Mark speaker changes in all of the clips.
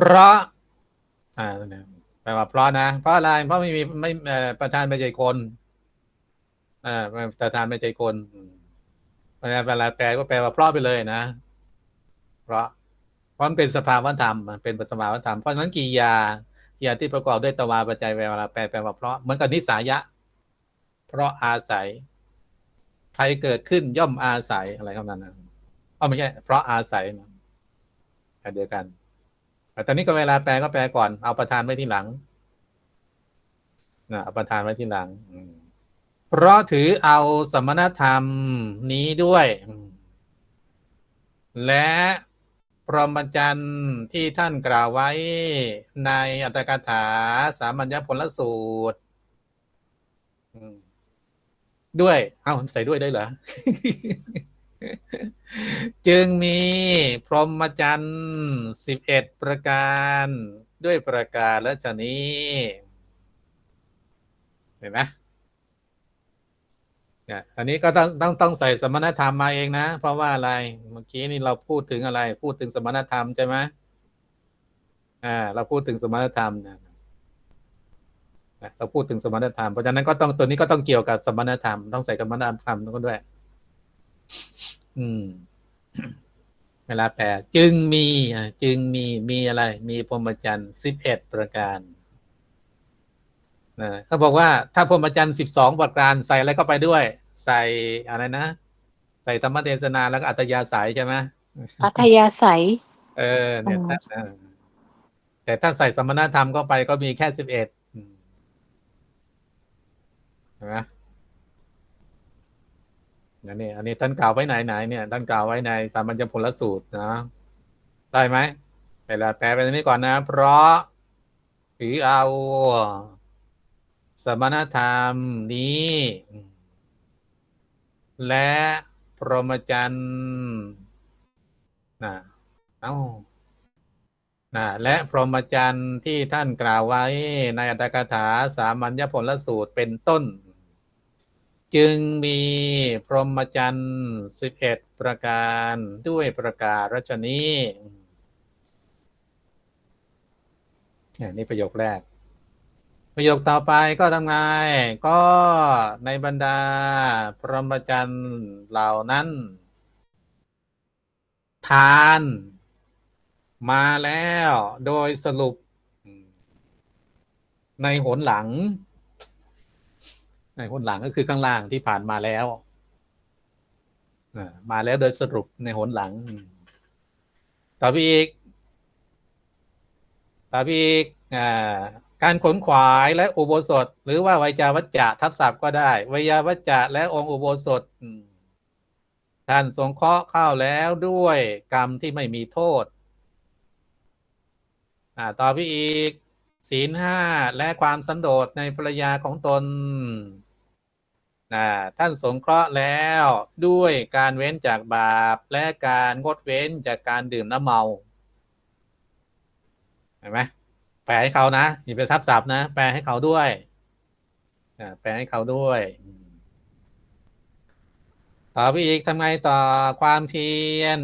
Speaker 1: เพราะอ่าแปลว่าเพราะนะ เพราะอะไรเพราะไม่มีไม่ประธานไม่ใจคนอ่าประธานไม่ใจคนเวลาเวลาแปลก็แปลว่าเพราะไปเลยนะ เพราะเพราะมันเป็นสภาวธรรมเป็นสภาวธรรมเพราะฉะนั้นกิยากิยาที่ประกอบด้วยตวาปัจจัยเวลาแปลแปลว่าเพราะเหมือนกับนิสายะ เพราะอาศัยภัยเกิดขึ้นย่อมอาศัยอะไรคำนั้นนะอ๋อไม่ใช่เพราะอาศัยนะอันเดียวกัน ต่ตอนนี้ก็เวลาแปลก็แปลก่อน เอาประธานไว้ที่หลังนะเอาประธานไว้ที่หลังเพราะถือเอาสมณธรรมนี้ด้วย และพรหมจรรย์ที่ท่านกล่าวไว้ในอัตถกถาสามัญญผลสูตรด้วย เอาใส่ด้วยได้เหรอ จึงมีพรหมจรรย์สิบเอ็ดประการ ด้วยประการและชนี้ เห็นไหมเนี่ยอันนี้ก็ต้องต้องต้องใส่สมณธรรมมาเองนะ เพราะว่าอะไร เมื่อกี้นี่เราพูดถึงอะไร พูดถึงสมณธรรมใช่ไหมอ่า เราพูดถึงสมณธรรมนะนะเราพูดถึงสมณธรรม เพราะฉะนั้นก็ต้องตัวนี้ก็ต้องเกี่ยวกับสมณธรรม ต้องใส่สมณธรรมก็ด้วย อืม เวลาแปลจึงมีอะจึงมีมีอะไร มีพรหมจรรย์สิบเอ็ดประการนะเขาบอกว่าถ้าพรหมจรรย์สิบสองประการใส่อะไรก็ไปด้วย ใส่อะไรนะ ใส่ธรรมเทศนาแล้วก็อัตยาสายใช่ไหม
Speaker 2: อัธยาศัย
Speaker 1: เออเนี่ย
Speaker 2: อ๋อ
Speaker 1: ถ้าเออแต่ถ้าใส่สมณธรรมเข้าไปก็มีแค่สิบเอ็ดเห็นไหม นั่นนี่อันนี้ท่านกล่าวไว้ไหนไหนเนี่ยท่านกล่าวไว้ในสามัญญผลสูตรนะได้ไหมเวลาแปลไปตรงนี้ก่อนนะ เพราะถือเอาสมณธรรมนี้ และพรหมจรรย์นะเอ้านะและพรหมจรรย์ที่ท่านกล่าวไว้ในอัตถกถาสามัญญผลสูตรเป็นต้น จึงมีพรหมจรรย์สิบเอ็ดประการด้วยประการรัชนีนี่ประโยคแรก ประโยคต่อไปก็ทำไง ก็ในบรรดาพรหมจรรย์เหล่านั้น ทานมาแล้วโดยสรุปในหนหลัง หนหลังก็คือข้างล่างที่ผ่านมาแล้วมาแล้วโดยสรุปในหนหลัง ต่อไปอีก ต่อไปอีกอการขนขวายและอุโบสถ หรือว่าไวยจาวัจจะทับศัพท์ก็ได้ไวยาวัจจะและองค์อุโบสถท่านสงเคราะห์เข้าแล้วด้วยกรรมที่ไม่มีโทษต่อไปอีก ศีลห้าและความสันโดษในภรรยาของตน นะท่านสงเคราะห์แล้วด้วยการเว้นจากบาปและการงดเว้นจากการดื่มน้ำเมาเห็นไหมแปลให้เขานะอย่าไปทับศัพท์นะ แปลให้เขาด้วยแปลให้เขาด้วยต่อไปอีกทำไงต่อความเพียร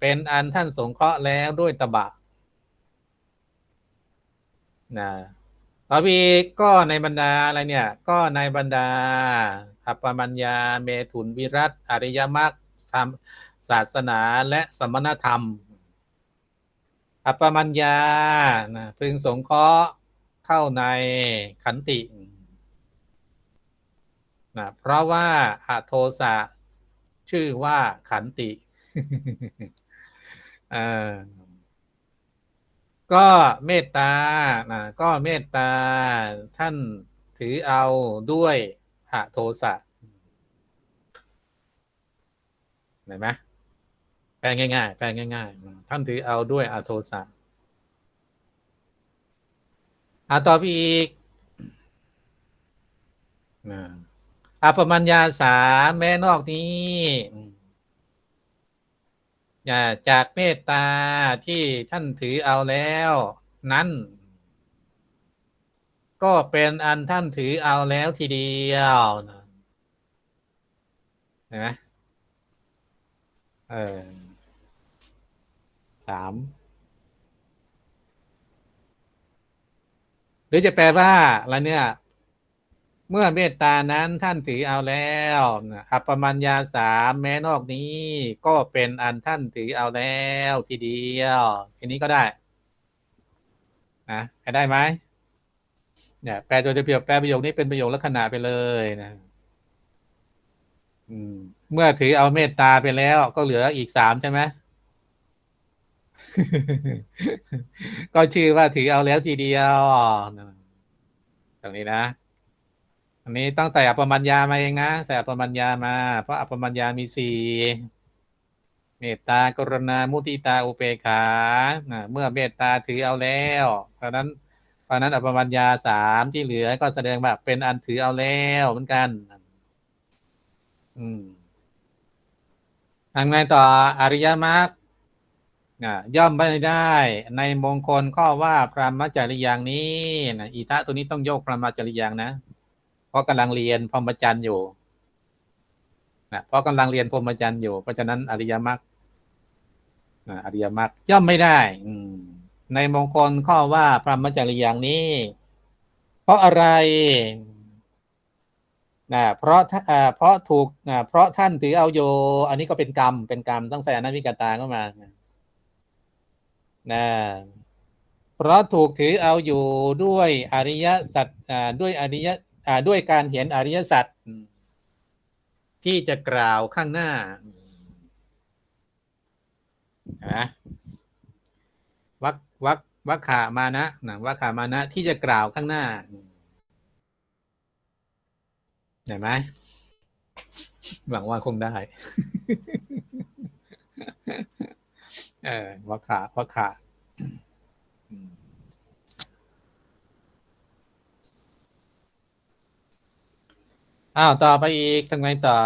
Speaker 1: เป็นอันท่านสงเคราะห์แล้วด้วยตบะนะ ต่อไปก็ในบรรดาอะไรเนี่ย ก็ในบรรดาอัปปมัญญาเมถุนวิรัตอริยมรรคศาสนาและสมณธรรม อัปปมัญญาพึงสงเคราะห์เข้าในขันตินะเพราะว่าอโทสะชื่อว่าขันติ เออ ก็เมตตานะก็เมตตาท่านถือเอาด้วยอโทสะเห็นไหมแปลง่ายๆ แปลง่ายๆ ท่านถือเอาด้วยอาโทสะอาต่อไปอีกนะอาปมัญญาสาแม้นอกนี้ อย่าจากเมตตาที่ท่านถือเอาแล้ว นั้น ก็เป็นอันท่านถือเอาแล้วทีเดียวเห็นไหมเออสามหรือจะแปลว่าอะไรเนี่ย เมื่อเมตตานั้นท่านถือเอาแล้วอัปปมัญญาสามแม้นอกนี้ก็เป็นอันท่านถือเอาแล้วทีเดียวทีนี้ก็ได้นะให้ได้ไหมเนี่ยแปลตัวเดียวแปลประโยคนี้เป็นประโยคลักษณะไปเลยนะอืมเมื่อถือเอาเมตตาไปแล้ว ก็เหลืออีกสามใช่ไหมก็ชื่อว่าถือเอาแล้วทีเดียว ตรงนี้นะ อันนี้ต้องแต่อัปปมัญญามาเองนะแต่อัปปมัญญามา เพราะอัปปมัญญามีสี่เมตตากรุณามุติตาอุเบกขานะเมื่อเมตตาถือเอาแล้วเพราะนั้นเพราะนั้นอัปปมัญญาสามที่เหลือก็แสดงว่าเป็นอันถือเอาแล้วเหมือนกัน อืมทางไงต่ออริยมรรคย่อมไม่ได้ในมงคลข้อว่าพรหมจริยางนี้นะอีทะตัวนี้ต้องโยกพรหมจริยางนะ ราะกำลังเรียนพรหมจรรย์อยู่นะเพราะกำลังเรียนพรหมจรรย์อยู่ เพราะฉะนั้นอริยมรรคอริยมรรคย่อมไม่ได้ อืในมงคลข้อว่าพรหมจริยางนี้ เพราะอะไรนะเพราะเพราะถูกนะเพราะท่านถือเอาโย อันนี้ก็เป็นกรรม เป็นกรรมต้องใส่อนันวิกตาเข้ามานะเพราะถูกถือเอาอยู่ด้วยอริยสัจด้วยอริย ด้วยการเห็นอริยสัจอืมที่จะกล่าวข้างหน้านะวักวักวักขามานะนะวักขามานะที่จะกล่าวข้างหน้าเห็นไหมหวังว่าคงได้ เออวักขาวักขา อ้าวต่อไปอีกทำไงต่อ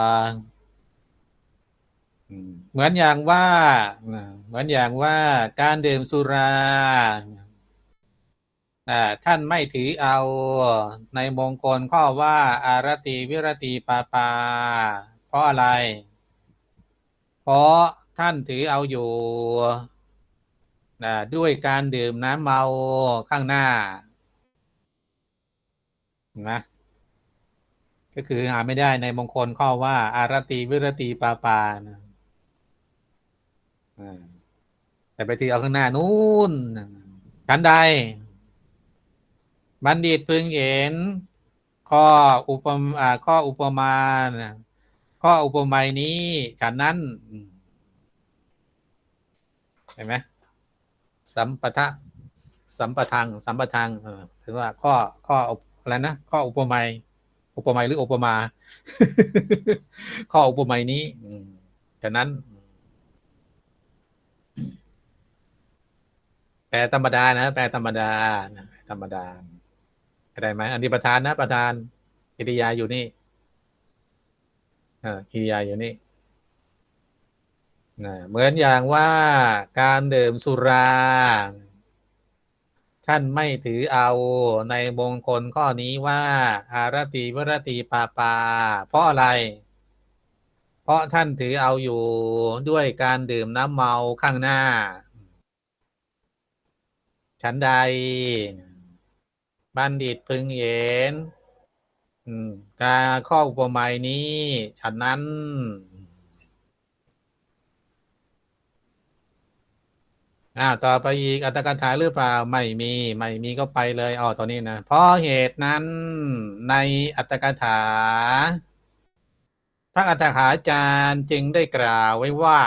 Speaker 1: อืมเหมือนอย่างว่านะเหมือนอย่างว่าการดื่มสุราอ่าท่านไม่ถือเอาในมงคลข้อว่า อารติวิรติปาปา เพราะอะไร เพราะท่านถือเอาอยู่นะด้วยการดื่มน้ำเมาข้างหน้านะ ก็คือหาไม่ได้ในมงคลข้อว่า อารติวิรติปาปานะอ่าแต่ไปถือเอาข้างหน้านู้นฉันใด บัณฑิตพึงเห็น ข้ออุปมอ่าข้ออุปมานะข้ออุปไมยนี้ฉันนั้นอืมเห็นไหมสัมปทะสัมปทัง สัมปทังเออถือว่าข้อข้ออะไรนะข้ออุปไมย อุปมยหรืออุปมา ข้ออุปมยนี้ฉะนั้น แปลธรรมดานะ แปลธรรมดาธรรมดาเข้ไหมอันนี้ประธานนะ ประธานกิริยาอยู่นี่กิริยาอยู่นี่นเหมือนอย่างว่าการดื่มสุรา ท่านไม่ถือเอาในมงคลข้อนี้ว่า อารติวรติปาปา เพราะอะไร เพราะท่านถือเอาอยู่ด้วยการดื่มน้ำเมาข้างหน้า ฉันใด บัณฑิตพึงเห็นการข้ออุปมานี้ ฉันนั้น อ่าต่อไปอีกอัตถกถาหรือเปล่าไม่มีไม่มีก็ไปเลยอ๋อตอนนี้นะเพราะเหตุนั้นในอัตถกถาพระอัตถกถาจารย์จึงได้กล่าวไว้ว่า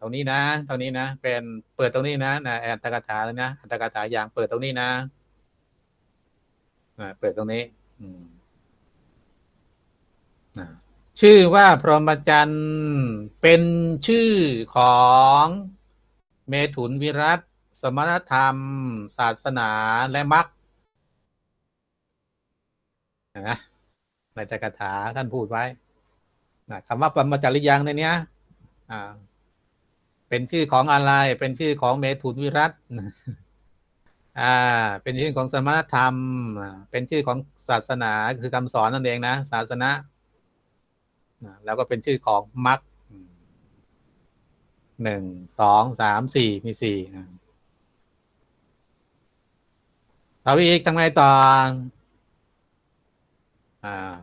Speaker 1: ตรงนี้นะ ตรงนี้นะ เป็นเปิดตรงนี้นะนะอัตถกถาเลยนะอัตถกถาอย่างเปิดตรงนี้นะอ่าเปิดตรงนี้ อืมอ่าชื่อว่าพรหมจรรย์เป็นชื่อของ เมถุนวิรัตสมณธรรม ศาสนาและมรรคนะในตถกถาท่านพูดไว้นะคำว่าปรมจริยังในเนี้ยอ่าเป็นชื่อของอะไร เป็นชื่อของเมถุนวิรัตอ่า เป็นชื่อของสมณธรรม เป็นชื่อของศาสนาคือคำสอนนั่นเองนะ ศาสนาแล้วก็เป็นชื่อของมรรค หนึ่งสองสามสี่มีสี่อ่าต่อไปอีกทำไงต่ออ่า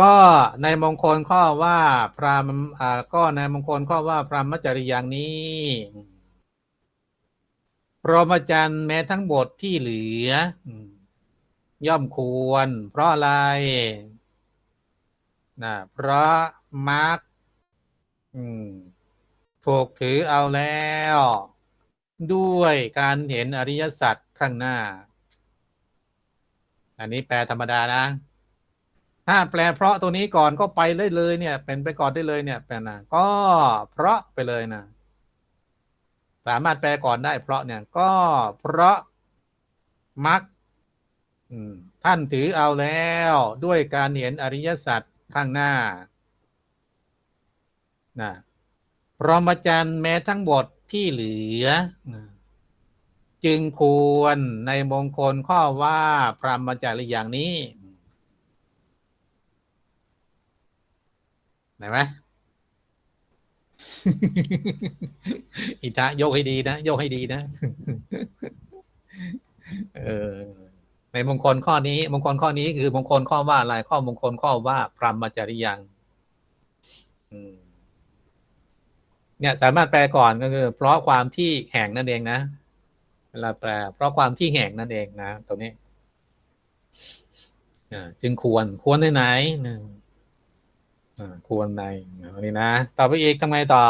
Speaker 1: ก็ในมงคลข้อว่าพรามอ่าก็ในมงคลข้อว่าพรหมจริยังนี้พรหมจรรย์แม้ทั้งบทที่เหลือ ย่อมควร เพราะอะไรนะเพราะมัก อืมถูกถือเอาแล้ว ด้วยการเห็นอริยสัจข้างหน้า อันนี้แปลธรรมดานะ ถ้าแปลเพราะตัวนี้ก่อนก็ไปเลยเลยเนี่ย เป็นไปก่อนได้เลยเนี่ยแปลนะก็เพราะไปเลยนะสามารถแปลก่อนได้เพราะเนี่ย ก็เพราะมักท่านถือเอาแล้ว ด้วยการเห็นอริยสัจข้างหน้า นะพรหมจรรย์แม้ทั้งบทที่เหลือนะจึงควรในมงคลข้อว่าพรหมจรรย์อย่างนี้ไหนไหมอิทะโยกให้ดีนะโยกให้ดีนะเออในมงคลข้อนี้ มงคลข้อนี้คือมงคลข้อว่าอะไรข้อมงคลข้อว่าพรหมจริยัง อืม เนี่ยสามารถแปลก่อนก็คือ เพราะความที่แห่งนั่นเองนะเวลาแปลเพราะความที่แห่งนั่นเองนะตรงนี้จึงควรควรในไหนหนึ่งควรในนนี้นะต่อไปอีกทำไมต่อ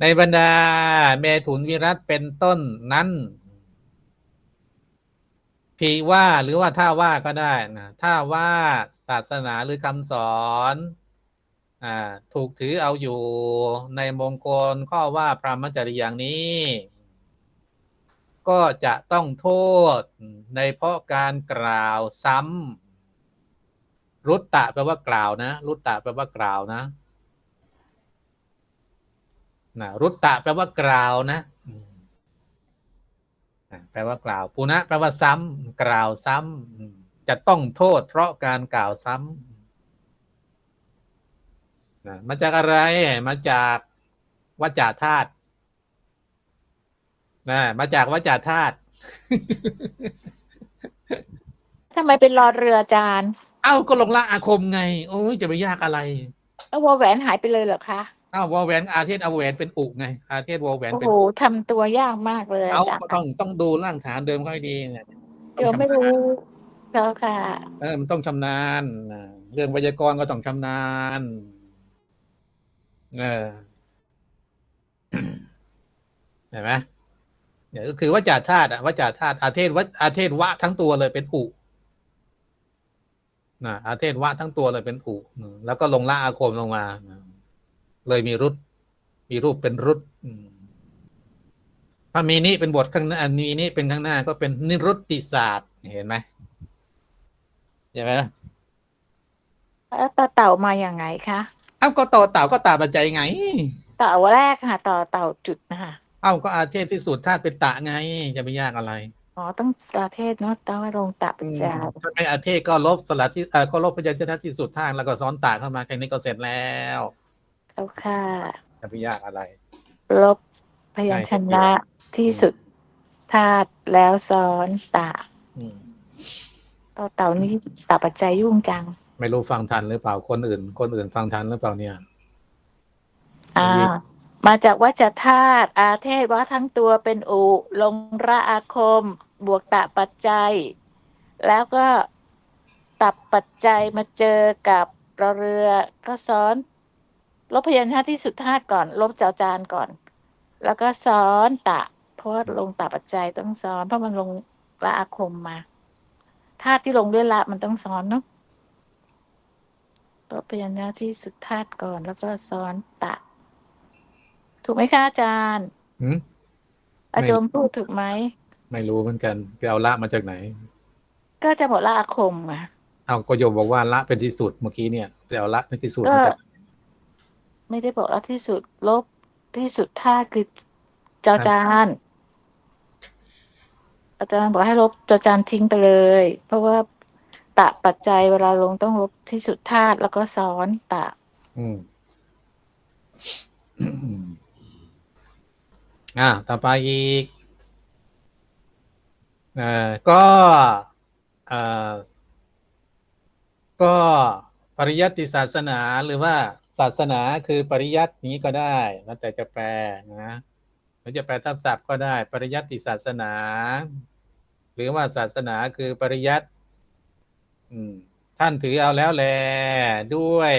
Speaker 1: ในบรรดาเมถุนวิรัตเป็นต้นนั้นพีว่าหรือว่าถ้าว่าก็ได้นะถ้าว่าศาสนาหรือคำสอน อ่าถูกถือเอาอยู่ในมงคลข้อว่าพรหมจริยอย่างนี้ ก็จะต้องโทษในเพราะการกล่าวซ้ำรุตตะแปลว่ากล่าวนะ รุตตะแปลว่ากล่าวนะนะรุตตะแปลว่ากล่าวนะแปลว่ากล่าวปุณะแปลว่าซ้ำกล่าวซ้ำจะต้องโทษเพราะการกล่าวซ้ำ นะมาจากอะไรมาจากวจาธาตุนะมาจากวจาธาตุ
Speaker 2: ทำไมเป็นรอเรืออาจารย์
Speaker 1: เอ้าก็ลงละอาคมไง โอ้ยจะไปยากอะไร
Speaker 2: แล้ววอแหวนหายไปเลยเหรอคะ
Speaker 1: อ้าววอลแหวนอาเทศเอาแหวนเป็นอุไง อาเทศวอลแหวน
Speaker 2: โอ้
Speaker 1: เป็น
Speaker 2: โห
Speaker 1: อุ
Speaker 2: ทำตัวยากมากเลย
Speaker 1: เอา
Speaker 2: อาจารย์
Speaker 1: ก็ต้องต้องดูร่างฐานเดิมค่อยดีเนี่ย
Speaker 2: เดี๋ยวไม่รู้แล้วค่ะ
Speaker 1: เออมันต้องชำนาญนะเรื่องไวยากรณ์ก็ต้องชำนาญ เออเห็นไหมเนี่ยก็คือวจาธาตุอะวจาธาตุอาเทศวะอาเทศวะทั้งตัวเลยเป็นอุนะอาเทศวะทั้งตัวเลยเป็นอุแล้วก็ลงละอาคมลงมา เลยมีรุดมีรูปเป็นรุดถ้ามีนี้เป็นบทข้างหน้านมีนี้เป็นข้างหน้า ก็เป็นนิรุตติศาสตร์เห็นไหมเห็นไหม
Speaker 2: แล้วต่อเต่ามาอย่างไงคะ
Speaker 1: เอ้าก็ต่อเต่าก็ตาปัจจัยไง
Speaker 2: เต่าแรกค่ะต่อเต่าจุดนะคะ
Speaker 1: เอ้าก็อาเทศที่สุดธาตุเป็นตะไง จะไปยากอะไร
Speaker 2: อ๋อต้องประเทศเนาะต้องลงตะปัจจัย
Speaker 1: ถ้าไม่อาเทศก็ลบสลัดที่เออก็ลบพยัญชนะที่สุดทางแล้วก็ซ้อนตากเข้ามาแค่นี้ก็เสร็จแล้ว
Speaker 2: แล้วค่ะ
Speaker 1: จะไปยากอะไร
Speaker 2: ลบพยัญชนะที่สุดธาตุแล้วซ้อนตะ
Speaker 1: อืม
Speaker 2: ต่อเต่านี่ตะปัจจัยยุ่งจัง
Speaker 1: ไม่รู้ฟังทันหรือเปล่าคนอื่น คนอื่นฟังทันหรือเปล่าเนี่ย
Speaker 2: อ่า
Speaker 1: อันนี้
Speaker 2: มาจากวัจธาตุอาเทศว่าทั้งตัวเป็นอุ ลงระอาคม บวกตะปัจจัย แล้วก็ตับปัจจัยมาเจอกับรอเรือก็ซ้อน ลบพยัญชนะที่สุดธาตุก่อน ลบเจ้าจานก่อน แล้วก็ซ้อนตะ เพราะว่าลงตะปัจจัยต้องซ้อน เพราะมันลงละอาคมมาธาตุที่ลงด้วยละมันต้องซ้อนเนาะ ลบพยัญชนะที่สุดธาตุก่อน แล้วก็ซ้อนตะ ถูกไหมคะอาจารย์
Speaker 1: หืม
Speaker 2: อาจารย์พูดถูกไหม
Speaker 1: ไม่รู้เหมือนกันไปเอาละมาจากไหน
Speaker 2: ก็จะบอกละอาคมอะ
Speaker 1: เอาก็โยมบอกว่าละเป็นที่สุดเมื่อกี้เนี่ยไปเอาละเป็นที่สุด
Speaker 2: ก็
Speaker 1: มาจาก
Speaker 2: ไม่ได้บอกละที่สุดลบที่สุดธาตุคือจอจาน อาจารย์บอกให้ลบจอจานทิ้งไปเลย เพราะว่า ตะปัจจัยเวลาลงต้องลบที่สุดธาตุแล้วก็ซ้อนตะ
Speaker 1: อืม อ่า ต่อไปอีก เอ่อ ก็ เอ่อ ก็ปริยัติศาสนาหรือว่าศาสนาคือปริยัตินี้ก็ได้แล้วแต่จะแปลนะหรือจะแปลทับศัพท์ก็ได้ ปริยัติศาสนา หรือว่าศาสนาคือปริยัติ อืม ท่านถือเอาแล้วแลด้วย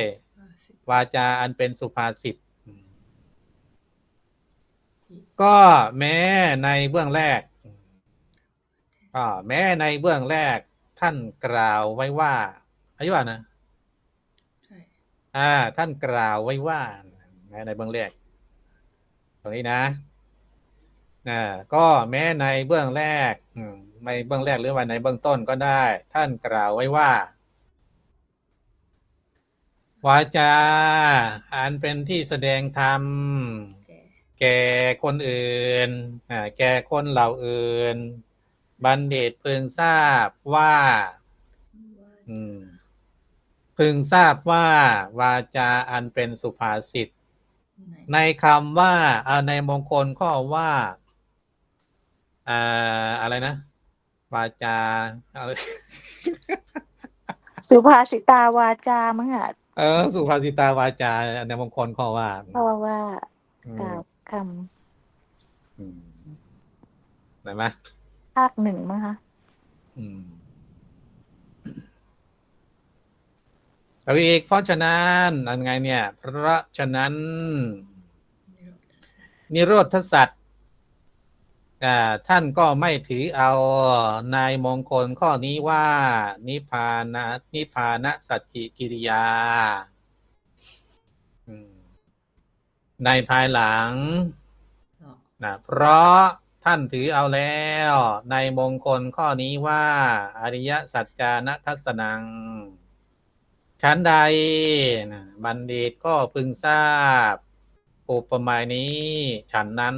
Speaker 1: วาจาอันเป็นสุภาษิตอืมก็แม้ในเบื้องแรกก็แม้ในเบื้องแรก ท่านกล่าวไว้ว่าอายุว่านะ
Speaker 3: ใช่
Speaker 1: อ่า ท่านกล่าวไว้ว่าในในเบื้องแรก ตรงนี้นะ อ่าก็แม้ในเบื้องแรกอืมในเบื้องแรกหรือว่าในเบื้องต้นก็ได้ ท่านกล่าวไว้ว่า วาจาอันเป็นที่แสดงธรรม
Speaker 3: แก่
Speaker 1: แก่คนอื่นอ่าแก่คนเหล่าอื่น บัณฑิตพึงทราบว่า
Speaker 3: ว่า
Speaker 1: อืมพึงทราบว่าวาจาอันเป็นสุภาษิต
Speaker 3: ไหน
Speaker 1: ในคำว่าเอาในมงคลข้อว่า อ่าอะไรนะวาจาอะไร
Speaker 2: สุภาษิตาวาจามั้งอะ
Speaker 1: เออ สุภาษิตาวาจาในมงคลข้อว่า
Speaker 2: เพราะว่า
Speaker 1: อื
Speaker 2: กล่ามวค
Speaker 1: อืมไหนไหมำ
Speaker 2: ภาคหนึ่งมั้งคะ
Speaker 1: อืมเอาอีกเพราะฉะนั้นอันไงเนี่ย เพราะฉะนั้น
Speaker 3: นิโรธสัจ
Speaker 1: นิโรธสัตว์อ่า ท่านก็ไม่ถือเอาในมงคลข้อนี้ว่า นิพานะนิพานะสัจจิกิริยา ในภายหลังนะเพราะท่านถือเอาแล้ว ในมงคลข้อนี้ว่า อริยสัจจานัทสนัง ชั้นใดนะบัณฑิตก็พึงทราบ อุปมานี้ฉันนั้น